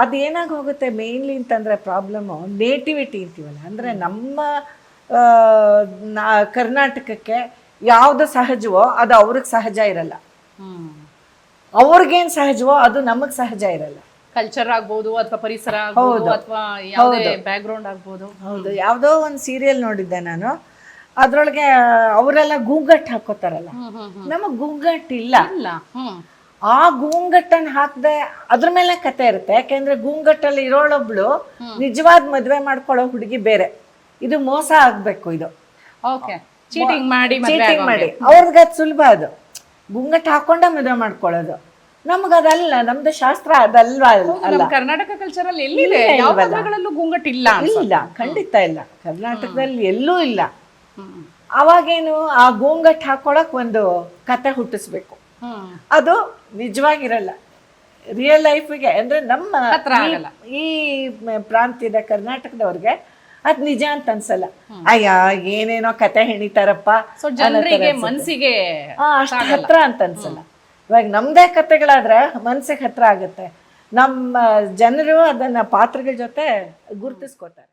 ಅದೇನಾಗಿ ಹೋಗುತ್ತೆ ಮೇನ್ಲಿ ಅಂತಂದರೆ problem nativity ಇರ್ತೀವಲ್ಲ ಅಂದರೆ ನಮ್ಮ ಕರ್ನಾಟಕಕ್ಕೆ ಯಾವುದು ಸಹಜವೋ ಅದು ಅವ್ರಿಗೆ ಸಹಜ ಇರಲ್ಲ. ಅವ್ರಿಗೇನು ಸಹಜವೋ ಅದು ನಮಗೆ ಸಹಜ ಇರಲ್ಲ. ಕಲ್ಚರ್ ಆಗ್ಬೋದು ಅಥವಾ ಪರಿಸರ ಆಗ್ಬೋದು ಅಥವಾ ಯಾವುದೇ ಬ್ಯಾಕ್ ಗ್ರೌಂಡ್ ಆಗ್ಬೋದು. ಹೌದು. ಯಾವುದೋ ಒಂದು ಸೀರಿಯಲ್ ನೋಡಿದ್ದೆ ನಾನು. ಅದರೊಳಗೆ ಅವರೆಲ್ಲ ಗೂಗಟ್ ಹಾಕೋತಾರಲ್ಲ. ನಮಗೆ ಗೂಂಗಟ್ ಇಲ್ಲ. ಆ ಗೂಂಗಟ್ಟನ್ ಹಾಕದೆ ಅದ್ರ ಮೇಲೆ ಕತೆ ಇರುತ್ತೆ. ಯಾಕೆಂದ್ರೆ ಗೂಂಗಟ್ಟಲ್ಲಿ ಇರೋಳೊಬ್ಳು ನಿಜವಾದ ಮದುವೆ ಮಾಡ್ಕೊಳ್ಳೋ ಹುಡುಗಿ ಬೇರೆ. ಇದು ಮೋಸ ಆಗ್ಬೇಕು ಇದು. ಓಕೆ. ಚೀಟಿಂಗ್ ಮಾಡಿ ಚೀಟಿಂಗ್ ಮಾಡಿ. ಅವ್ರಿಗೆ ಅದು ಸುಲಭ ಅದು. ಗುಂಗಟ್ ಹಾಕೊಂಡ ಮದುವೆ ಮಾಡ್ಕೊಳ್ಳೋದು. ನಮ್ಗೆ ಅದಲ್ಲ ನಮ್ದು ಶಾಸ್ತ್ರ ಅದಲ್ವಾ ಅಲ್ಲ? ಕರ್ನಾಟಕ ಕಲ್ಚರ್ ಅಲ್ಲಿ ಎಲ್ಲಿದೆ? ಗುಂಗಟ್ ಇಲ್ಲ ಇಲ್ಲ. ಖಂಡಿತ ಇಲ್ಲ. ಕರ್ನಾಟಕದಲ್ಲಿ ಎಲ್ಲೂ ಇಲ್ಲ. ಅವಾಗೇನು ಆ ಗೂಂಗಟ್ ಹಾಕೊಳಕ್ ಒಂದು ಕತೆ ಹುಟ್ಟಿಸ್ಬೇಕು. ಅದು ನಿಜವಾಗಿರಲ್ಲ. ರಿಯಲ್ ಲೈಫಿಗೆ ಅಂದ್ರೆ ನಮ್ಮ ಹತ್ರ ಈ- ಆಗಲ್ಲ. ಈ ಮ- ಪ್ರಾಂತ್ಯದ ಕರ್ನಾಟಕದವ್ರಿಗೆ ಅದ್ ನಿಜ ಅಂತ ಅನ್ಸಲ್ಲ. ಅಯ್ಯ ಏನೇನೋ ಕತೆ ಹೆಣಿತಾರಪ್ಪ ಮನ್ಸಿಗೆ ಅಷ್ಟು ಹತ್ರ ಅಂತ ಅನ್ಸಲ್ಲ. ಇವಾಗ ನಮ್ದೇ ಕತೆಗಳಾದ್ರೆ ಮನ್ಸಿಗೆ ಹತ್ರ ಆಗುತ್ತೆ. ನಮ್ಮ ಜನರು ಅದನ್ನ ಪಾತ್ರಗಳ ಜೊತೆ ಗುರುತಿಸ್ಕೋತಾರೆ.